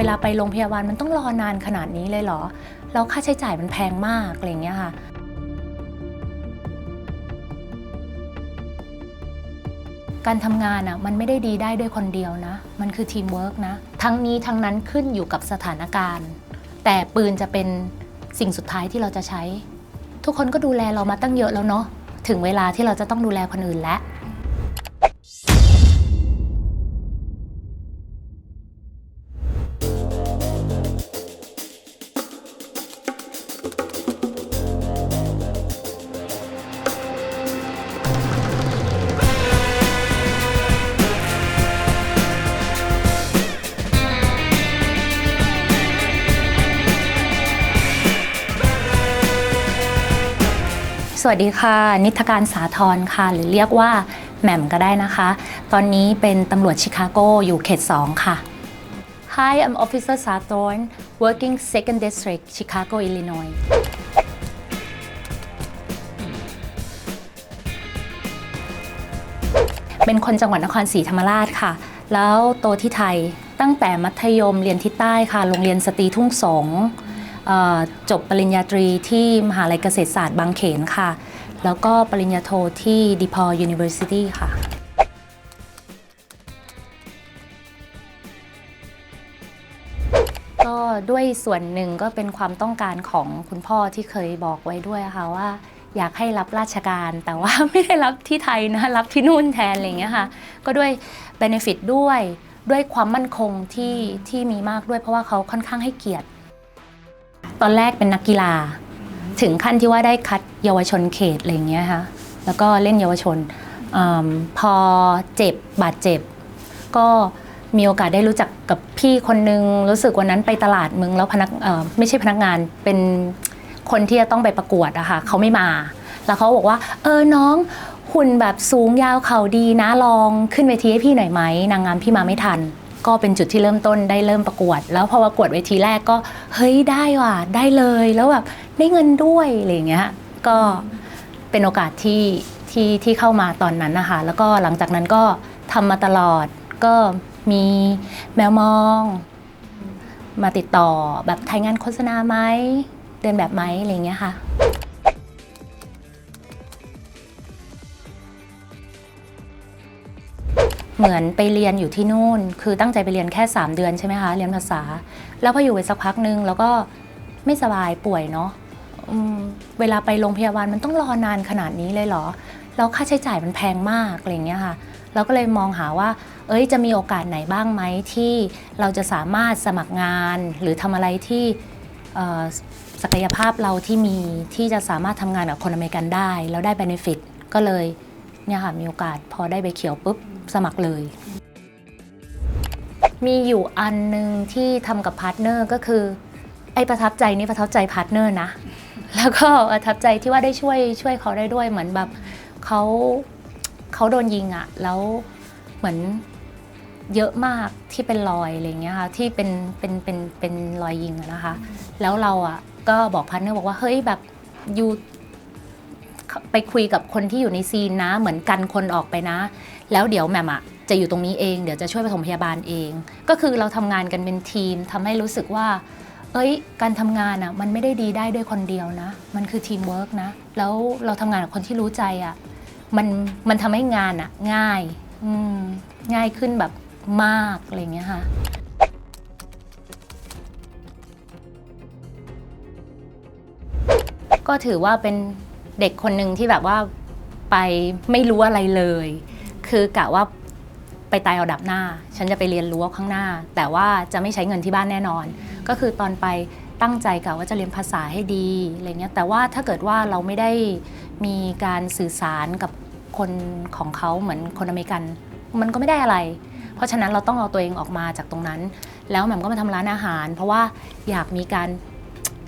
วลาไปโรงพยาบาลมันต้องรอนานขนาดนี้เลยเหรอ แล้วค่าใช้จ่ายมันแพงมากอะไรเงี้ยค่ะการทำงานอะมันไม่ได้ดีได้ด้วยคนเดียวนะ มันคือทีมเวิร์กนะ ทั้งนี้ทั้งนั้นขึ้นอยู่กับสถานการณ์ แต่ปืนจะเป็นสิ่งสุดท้ายที่เราจะใช้ ทุกคนก็ดูแลเรามาตั้งเยอะแล้วเนาะถึงเวลาที่เราจะต้องดูแลคนอื่นแล้ว วัสดีค่ะ นิทการสาทรค่ะ หรือเรียกว่าแหม่มก็ได้นะคะ ตอนนี้เป็นตำรวจชิคาโกอยู่เขต 2 ค่ะ Hi I'm Officer Sathorn working Second District Chicago Illinois เป็นคนจังหวัดนครศรีธรรมราชค่ะ แล้วโตที่ไทยตั้งแต่มัธยมเรียนที่ใต้ค่ะ โรงเรียนสตรีทุ่งสงเอ่อ จบปริญญาตรีที่มหาลัยเกษตรศาสตร์บางเขนค่ะ แล้วก็ปริญญาโทที่ดีพอ University ค่ะ ก็ด้วยส่วนหนึ่งก็เป็นความต้องการของคุณพ่อที่เคยบอกไว้ด้วยค่ะว่าอยากให้รับราชการแต่ว่าไม่ได้รับที่ไทยนะ รับที่นู่นแทนอะไรอย่างเงี้ยค่ะ ก็ด้วย benefit ด้วยด้วยความมั่นคงที่ที่มีมากด้วยเพราะว่าเขาค่อนข้างให้เกียรติ ตอนแรกเป็นนักกีฬา ถึงขั้นที่ว่าได้คัดเยาวชนเขตอะไรอย่างเงี้ยค่ะแล้วก็เล่นเยาวชนอมพอเจ็บบาดเจ็บ ก็มีโอกาสได้รู้จักกับพี่คนนึงรู้สึกวันนั้นไปตลาดมึงแล้วพนักเอ่อไม่ใช่พนักงานเป็นคนที่จะต้องไปประกวดอะค่ะเขาไม่มา แล้วเขาบอกว่า เออน้องหุ่นแบบสูงยาวเข่าดีนะลองขึ้นเวทีให้พี่หน่อยไหมนางงามพี่มาไม่ทัน ก็เป็นจุดที่เริ่มต้นได้เริ่มประกวด แล้วพอประกวดเวทีแรกก็เฮ้ยได้ว่ะได้เลยแล้วแบบได้เงินด้วยอะไรอย่างเงี้ยก็เป็นโอกาสที่ที่ที่เข้ามาตอนนั้นนะคะแล้วก็หลังจากนั้นก็ทำมาตลอดก็มีแมวมอง มาติดต่อแบบถ่ายงานโฆษณาไหมเดินแบบไหมอะไรอย่างเงี้ยค่ะ เหมือนไปเรียนอยู่ที่นู่น คือตั้งใจไปเรียนแค่ 3 เดือนใช่ไหมคะ เรียนภาษา แล้วพออยู่ไปสักพักนึงแล้วก็ไม่สบายป่วยเนาะเวลาไปโรงพยาบาลมันต้องรอนานขนาดนี้เลยเหรอ แล้วค่าใช้จ่ายมันแพงมากอะไรเงี้ยค่ะ เราก็เลยมองหาว่า เอ้ยจะมีโอกาสไหนบ้างไหมที่เราจะสามารถสมัครงานหรือทำอะไรที่ศักยภาพเราที่มีที่จะสามารถทำงานกับคนอเมริกันได้ แล้วได้ benefit ก็เลยเนี่ยค่ะมีโอกาสพอได้ใบเขียวปุ๊บ สมัครเลย มีอยู่อันหนึ่งที่ทำกับพาร์ทเนอร์ก็คือ ไอ้ประทับใจนี่ประทับใจพาร์ทเนอร์นะ แล้วก็ประทับใจที่ว่าได้ช่วยช่วยเขาได้ด้วยเหมือนแบบเขาเขาโดนยิงอะแล้วเหมือนเยอะมากที่เป็นรอยอะไรเงี้ยค่ะที่เป็นเป็นเป็นเป็นรอยยิงนะคะ แล้วเราอะก็บอกพาร์ทเนอร์บอกว่าเฮ้ยแบบอยู่ไปคุยกับคนที่อยู่ในซีนนะ เหมือนกันคนออกไปนะ แล้วเดี๋ยวแม่มอะจะอยู่ตรงนี้เองเดี๋ยวจะช่วยปฐมพยาบาลเอง ก็คือเราทำงานกันเป็นทีมทำให้รู้สึกว่า เอ้ย การทำงานอะมันไม่ได้ดีได้ด้วยคนเดียวนะ มันคือทีมเวิร์กนะ แล้วเราทำงานกับคนที่รู้ใจอะมันมันทำให้งานอะง่ายง่ายขึ้นแบบมากอะไรเงี้ยค่ะก็ถือว่าเป็นเด็กคนหนึ่งที่แบบว่าไปไม่รู้อะไรเลย คือกะว่าไปตายเอาดับหน้า ฉันจะไปเรียนรู้ข้างหน้า แต่ว่าจะไม่ใช้เงินที่บ้านแน่นอน ก็คือตอนไปตั้งใจกะว่าจะเรียนภาษาให้ดีอะไรเงี้ยแต่ว่าถ้าเกิดว่าเราไม่ได้มีการสื่อสารกับคนของเขาเหมือนคนอเมริกัน มันก็ไม่ได้อะไร เพราะฉะนั้นเราต้องเอาตัวเองออกมาจากตรงนั้น แล้วแหม่มก็มาทำร้านอาหาร เพราะว่าอยากมีการ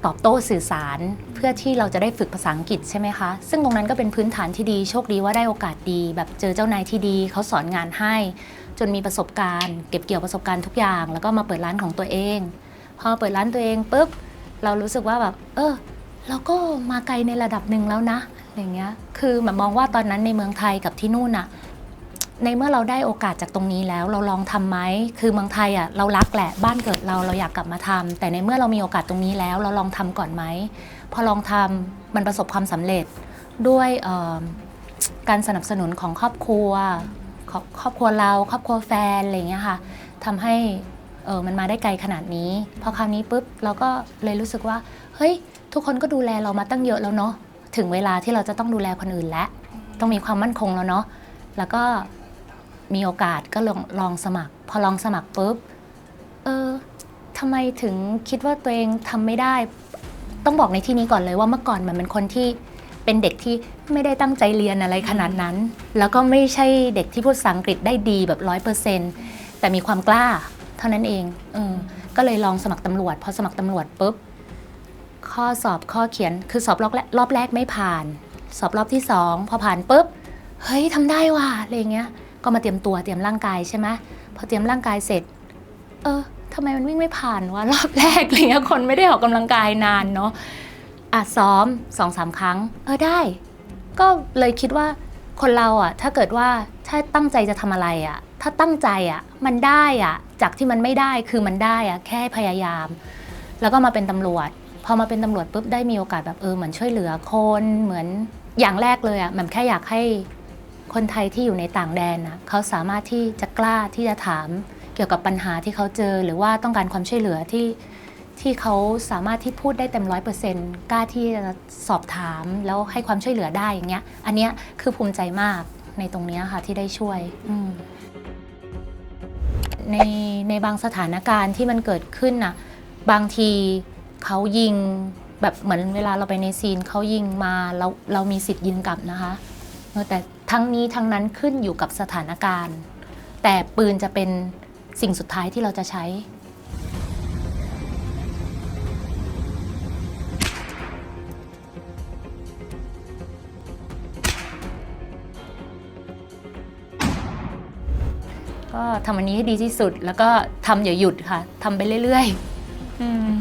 ตอบโต้สื่อสาร เพื่อที่เราจะได้ฝึกภาษาอังกฤษใช่ไหมคะ ซึ่งตรงนั้นก็เป็นพื้นฐานที่ดีโชคดีว่าได้โอกาสดี แบบเจอเจ้านายที่ดีเขาสอนงานให้ จนมีประสบการณ์ เก็บเกี่ยวประสบการณ์ทุกอย่าง แล้วก็มาเปิดร้านของตัวเอง พอเปิดร้านตัวเองปุ๊บเรารู้สึกว่าแบบเออเราก็มาไกลในระดับหนึ่งแล้วนะอย่างเงี้ยคือแบบมองว่าตอนนั้นในเมืองไทยกับที่นู่นอะ ในเมื่อเราได้โอกาสจากตรงนี้แล้วเราลองทำไหมคือเมืองไทยอะเรารักแหละบ้านเกิดเราเราอยากกลับมาทำแต่ในเมื่อเรามีโอกาสตรงนี้แล้ว เราลองทำก่อนไหมพอลองทำมันประสบความสำเร็จด้วยเอ่อการสนับสนุนของครอบครัวครอบครอบครัวเราครอบครัวแฟนอะไรอย่างเงี้ยค่ะทำให้เออมันมาได้ไกลขนาดนี้ พอคราวนี้ปุ๊บเราก็เลยรู้สึกว่าเฮ้ยทุกคนก็ดูแลเรามาตั้งเยอะแล้วเนาะถึงเวลาที่เราจะต้องดูแลคนอื่นแล้ว ต้องมีความมั่นคงแล้วเนาะ แล้วก็ มีโอกาสก็ลองลองสมัคร พอลองสมัครปุ๊บเออทำไมถึงคิดว่าตัวเองทำไม่ได้ ต้องบอกในที่นี้ก่อนเลยว่าเมื่อก่อนมันเป็นคนที่เป็นเด็กที่ไม่ได้ตั้งใจเรียนอะไรขนาดนั้น แล้วก็ไม่ใช่เด็กที่พูดภาษาอังกฤษได้ดีแบบร้อยเปอร์เซ็นต์แต่มีความกล้าเท่านั้นเองเออก็เลยลองสมัครตำรวจ พอสมัครตำรวจปุ๊บ ข้อสอบข้อเขียนคือสอบรอบแรกรอบแรกไม่ผ่าน สอบรอบที่สองพอผ่านปุ๊บ เฮ้ยทำได้ว่ะอะไรเงี้ย ก็มาเตรียมตัวเตรียมร่างกายใช่ไหมพอเตรียมร่างกายเสร็จ เออทำไมมันวิ่งไม่ผ่านวะรอบแรกอะไรเงี้ยคนไม่ได้ออกกำลังกายนานเนาะอะซ้อมสองสามครั้ง เออได้ ก็เลยคิดว่าคนเราอะ ถ้าเกิดว่าถ้าตั้งใจจะทำอะไรอะ ถ้าตั้งใจอะ มันได้อะ จากที่มันไม่ได้คือมันได้อะ แค่พยายาม แล้วก็มาเป็นตำรวจ พอมาเป็นตำรวจปุ๊บได้มีโอกาสแบบเออเหมือนช่วยเหลือคนเหมือนอย่างแรกเลยอะแหม่มแค่อยากให้ คนไทยที่อยู่ในต่างแดนนะเขาสามารถที่จะกล้าที่จะถามเกี่ยวกับปัญหาที่เขาเจอ หรือว่าต้องการความช่วยเหลือที่ที่เขาสามารถที่พูดได้เต็มร้อยเปอร์เซ็นต์กล้าที่จะสอบถามแล้วให้ความช่วยเหลือได้อย่างเงี้ย อันเนี้ยคือภูมิใจมากในตรงเนี้ยค่ะที่ได้ช่วยอืในในบางสถานการณ์ที่มันเกิดขึ้นน่ะบางทีเขายิงแบบเหมือนเวลาเราไปในซีนเขายิงมาเราเรามีสิทธิ์ยิงกลับนะคะเออแต่ ทั้งนี้ทั้งนั้นขึ้นอยู่กับสถานการณ์ แต่ปืนจะเป็นสิ่งสุดท้ายที่เราจะใช้ ก็ทำวันนี้ให้ดีที่สุด แล้วก็ทำอย่าหยุดค่ะทำไปเรื่อย ๆ อืม